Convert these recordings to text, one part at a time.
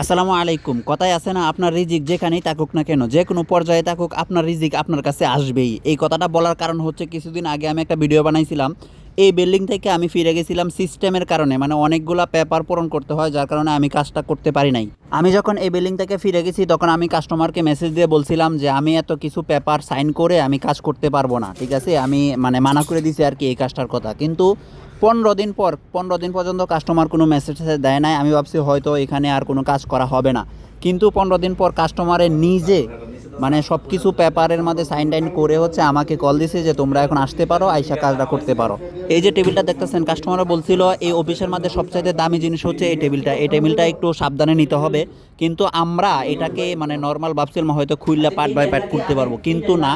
আসসালামু আলাইকুম। কথায় আছে না, আপনার রিজিক যেখানেই থাকুক না কেন, যে কোনো পর্যায়ে থাকুক, আপনার রিজিক আপনার কাছে আসবেই। এই কথাটা বলার কারণ হচ্ছে, কিছুদিন আগে আমি একটা ভিডিও বানাইছিলাম। এই বিল্ডিং থেকে আমি ফিরে গেছিলাম সিস্টেমের কারণে মানে অনেকগুলা পেপার পূরণ করতে হয়, যার কারণে আমি কাজটা করতে পারি নাই। আমি যখন এই বিল্ডিং থেকে ফিরে গেছি, তখন আমি কাস্টমারকে মেসেজ দিয়ে বলছিলাম যে, আমি এত কিছু পেপার সাইন করে আমি কাজ করতে পারব না। ঠিক আছে? আমি মানে মানা করে দিছি আর কি এই কাজটার কথা। কিন্তু পনেরো দিন পর, পনেরো দিন পর্যন্ত কাস্টমার কোনো মেসেজ দেয় নাই। আমি ভাবছি হয়তো এখানে আর কোনো কাজ করা হবে না। কিন্তু পনেরো দিন পর কাস্টমারের নিজে মানে সব কিছু পেপারের মধ্যে সাইন টাইন করে হচ্ছে আমাকে কল দিছে যে তোমরা এখন আসতে পারো, আইসা কাজটা করতে পারো। এই যে টেবিলটা দেখতেছেন কাস্টমাররা বলছিল, এই অফিসের মধ্যে সবচাইতে দামি জিনিস হচ্ছে এই টেবিলটা এই টেবিলটা একটু সাবধানে নিতে হবে। কিন্তু আমরা এটাকে মানে নর্মাল ভাবছিলাম হয়তো খুললে পার্ট বাই পার্ট করতে পারব। কিন্তু না,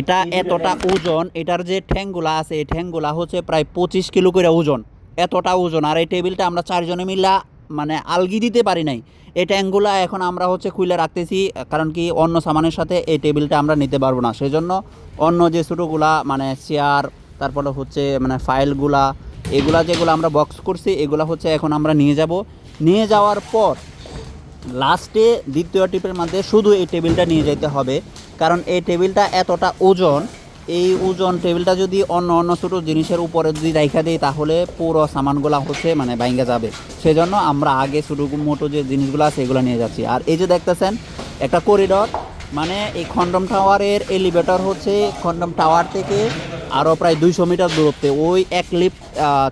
এটা এতটা ওজন, এটার যে ঠ্যাংগুলা আছে, এই ঠ্যাংগুলা হচ্ছে প্রায় পঁচিশ কিলো করে ওজন। এতটা ওজন। আর এই টেবিলটা আমরা চারজনে মিলা মানে আলগি দিতে পারি নাই। এই ট্যাঙ্কগুলো এখন আমরা হচ্ছে খুলে রাখতেছি, কারণ কি অন্য সামানের সাথে এই টেবিলটা আমরা নিতে পারব না। সেই জন্য অন্য যে ছোটোগুলা মানে চেয়ার, তারপরে হচ্ছে মানে ফাইলগুলা, এগুলা যেগুলো আমরা বক্স করছি, এগুলা হচ্ছে এখন আমরা নিয়ে যাব। নিয়ে যাওয়ার পর লাস্টে দ্বিতীয় টিপের মধ্যে শুধু এই টেবিলটা নিয়ে যেতে হবে, কারণ এই টেবিলটা এতটা ওজন এই ওজন টেবিলটা যদি অন্য অন্য ছোটো জিনিসের উপরে যদি রাইখা দিই, তাহলে পুরো সামানগুলো হচ্ছে মানে বাইঙ্গা যাবে। সেজন্য আমরা আগে ছোটো মোটো যে জিনিসগুলো আছে, এগুলো নিয়ে যাচ্ছি। আর এই যে দেখতেছেন, একটা করিডর মানে এই খন্ডম টাওয়ারের এলিভেটর হচ্ছে খন্ডম টাওয়ার থেকে আরও প্রায় দুইশো মিটার দূরত্বে। ওই এক লিফট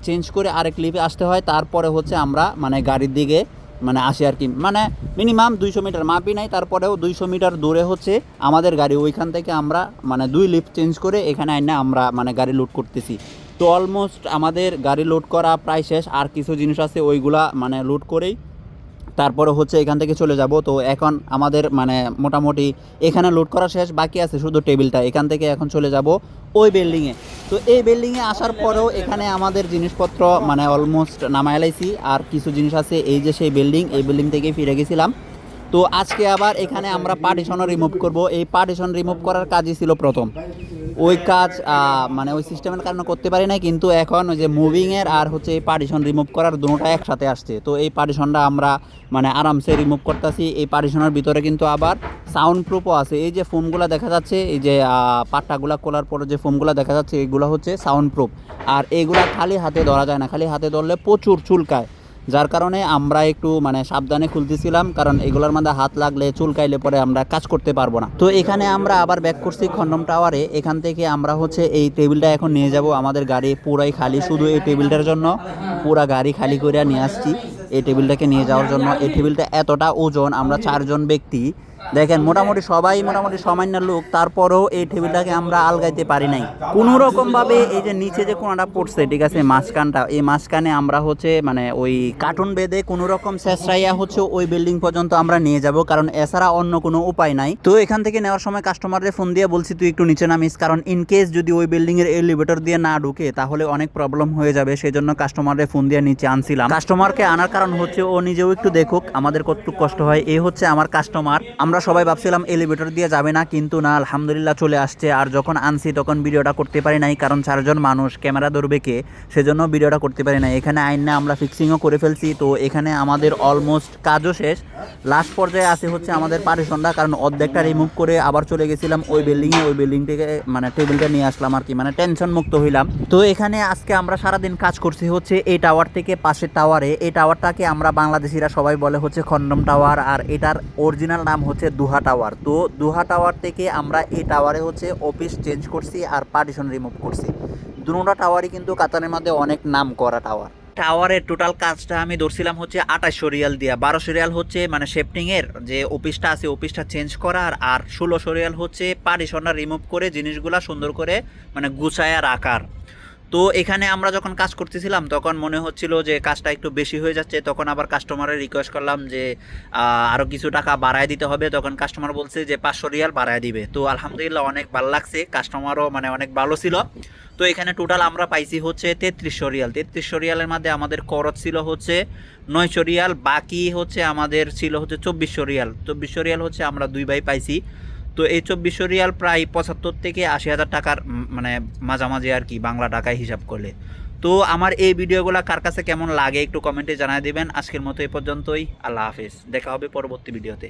চেঞ্জ করে আরেক লিফটে আসতে হয়। তারপরে হচ্ছে আমরা মানে গাড়ির দিকে মানে আসে আর কি। মানে মিনিমাম দুইশো মিটার মাপি নাই, তারপরেও দুইশো মিটার দূরে হচ্ছে আমাদের গাড়ি। ওইখান থেকে আমরা মানে দুই লিফট চেঞ্জ করে এখানে আইনা আমরা মানে গাড়ি লোড করতেছি। তো অলমোস্ট আমাদের গাড়ি লোড করা প্রায় শেষ, আর কিছু জিনিস আছে ওইগুলা মানে লোড করেই তারপরে হচ্ছে এখান থেকে চলে যাব। তো এখন আমাদের মানে মোটামুটি এখানে লোড করা শেষ, বাকি আছে শুধু টেবিলটা। এখান থেকে এখন চলে যাব ওই বিল্ডিংয়ে তো এই বিল্ডিংয়ে আসার পরেও এখানে আমাদের জিনিসপত্র মানে অলমোস্ট নামায় এলাইছি আর কিছু জিনিস আছে, এই যে সেই বিল্ডিং এই বিল্ডিং থেকে ফিরে গেছিলাম। তো আজকে আবার এখানে আমরা পার্টিশনও রিমুভ করব। এই পার্টিশন রিমুভ করার কাজই ছিল প্রথম। ওই কাজ মানে ওই সিস্টেমের কারণে করতে পারি না কিন্তু এখন ওই যে মুভিংয়ের আর হচ্ছে এই পার্টিশন রিমুভ করার দুটোটা একসাথে আসছে। তো এই পার্টিশনটা আমরা মানে আরামসে রিমুভ করতেছি। এই পার্টিশনের ভিতরে কিন্তু আবার সাউন্ড প্রুফও আছে। এই যে ফোমগুলো দেখা যাচ্ছে, এই যে পাট্টাগুলা খোলার পরে যে ফোমগুলো দেখা যাচ্ছে, এগুলো হচ্ছে সাউন্ড প্রুফ আর এগুলা খালি হাতে ধরা যায় না। খালি হাতে ধরলে প্রচুর চুলকায়। যার কারণে আমরা একটু মানে সাবধানে খুলতেছিলাম, কারণ এগুলোর মধ্যে হাত লাগলে চুলকাইলে পরে আমরা কাজ করতে পারব না। তো এখানে আমরা আবার ব্যাক করছি খন্ডম টাওয়ারে এখান থেকে আমরা হচ্ছে এই টেবিলটা এখন নিয়ে যাব আমাদের গাড়ি পুরাই খালি, শুধু এই টেবিলটার জন্য পুরা গাড়ি খালি করে নিয়ে আসছি। এই টেবিলটাকে নিয়ে যাওয়ার জন্য। এই টেবিলটা এতটা ওজন, আমরা চারজন ব্যক্তি দেখেন, মোটামুটি সবাই মোটামুটি সামান্য লোক, তারপরেও এই টেবিলটাকে আমরা আলগাইতে পারি নাই। কোনো রকম ভাবে এই যে নিচে যে কোনাটা পড়ছে, ঠিক আছে, মাঝখানটা, এই মাঝখানে আমরা হচ্ছে মানে ওই কার্টুন বেঁধে কোনো রকম শেষরাইয়া হচ্ছে ওই বিল্ডিং পর্যন্ত আমরা নিয়ে যাব, কারণ এছাড়া অন্য কোনো উপায় নাই। তো এখান থেকে নেওয়ার সময় কাস্টমারদের ফোন দিয়ে বলছি, তুই একটু নিচে নামিস, কারণ ইন কেস যদি ওই বিল্ডিং এর এলিভেটর দিয়ে না ঢুকে, তাহলে অনেক প্রবলেম হয়ে যাবে। সেই জন্য কাস্টমারদের ফোন দিয়ে নিচে আনছিলাম। কাস্টমারকে আনার কারণ হচ্ছে, ও নিজেও একটু দেখুক, আমাদের কতটুকু কষ্ট হয়। এই হচ্ছে আমার কাস্টমার। আমরা সবাই ভাবছিলাম এলিভেটর দিয়ে যাবে না, কিন্তু না, আলহামদুলিল্লাহ চলে আসছে। আর যখন আনছি, তখন ভিডিওটা করতে পারি নাই, কারণ চারজন মানুষ, ক্যামেরা ধরবে কে? সেজন্য ভিডিওটা করতে পারি নাই। এখানে আইন না, আমরা ফিক্সিংও করে ফেলছি। তো এখানে আমাদের অলমোস্ট কাজও শেষ। লাস্ট পর্যায়ে আছে হচ্ছে আমাদের পারিশনটা কারণ অর্ধেকটা রিমুভ করে আবার চলে গেছিলাম ওই বিল্ডিংয়ে ওই বিল্ডিং থেকে মানে টেবিলটা নিয়ে আসলাম আর কি মানে টেনশন মুক্ত হইলাম। তো এখানে আজকে আমরা সারাদিন কাজ করছি হচ্ছে এই টাওয়ার থেকে পাশের টাওয়ারে এই টাওয়ারটাকে আমরা বাংলাদেশিরা সবাই বলে হচ্ছে খন্ডম টাওয়ার আর এটার অরিজিনাল নাম হচ্ছে দুহা টাওয়ার। তো দুহা টাওয়ার থেকে আমরা এই টাওয়ারে হচ্ছে অফিস চেঞ্জ করছি আর পার্টিশন রিমুভ করছি। দুটা টাওয়ারই কিন্তু কাতারের মধ্যে অনেক নাম করা টাওয়ার। টাওয়ারের টোটাল কাজটা আমি ধরছিলাম হচ্ছে আঠাশশো রিয়াল দিয়া। বারোশো রিয়াল হচ্ছে মানে শেফটিং এর যে অফিসটা আছে অফিসটা চেঞ্জ করার আর ষোলোশো রিয়াল হচ্ছে পার্টিশনটা রিমুভ করে জিনিসগুলা সুন্দর করে মানে গুছায়া রাখার। তো এখানে আমরা যখন কাজ করতেছিলাম, তখন মনে হচ্ছিল যে কাজটা একটু বেশি হয়ে যাচ্ছে। তখন আবার কাস্টমারের রিকোয়েস্ট করলাম যে আরও কিছু টাকা বাড়ায় দিতে হবে। তখন কাস্টমার বলছে যে, পাঁচশো রিয়াল বাড়ায় দিবে। তো আলহামদুলিল্লাহ অনেক ভালো লাগছে। কাস্টমারও মানে অনেক ভালো ছিল। তো এখানে টোটাল আমরা পাইছি হচ্ছে তেত্রিশশো রিয়াল। তেত্রিশশো রিয়ালের মধ্যে আমাদের খরচ ছিল হচ্ছে নয়শো রিয়াল। বাকি হচ্ছে আমাদের ছিল হচ্ছে চব্বিশশো রিয়াল। চব্বিশশো রিয়াল হচ্ছে আমরা দুই ভাই পাইছি। তো এই চব্বিশশো রিয়াল প্রায় পঁচাত্তর থেকে আশি হাজার টাকার মানে মাঝামাঝি আর কি বাংলা টাকায় হিসাব করলে। তো আমার এই ভিডিওগুলো কার কাছে কেমন লাগে একটু কমেন্টে জানিয়ে দেবেন। আজকের মতো এ পর্যন্তই। আল্লাহ হাফেজ। দেখা হবে পরবর্তী ভিডিওতে।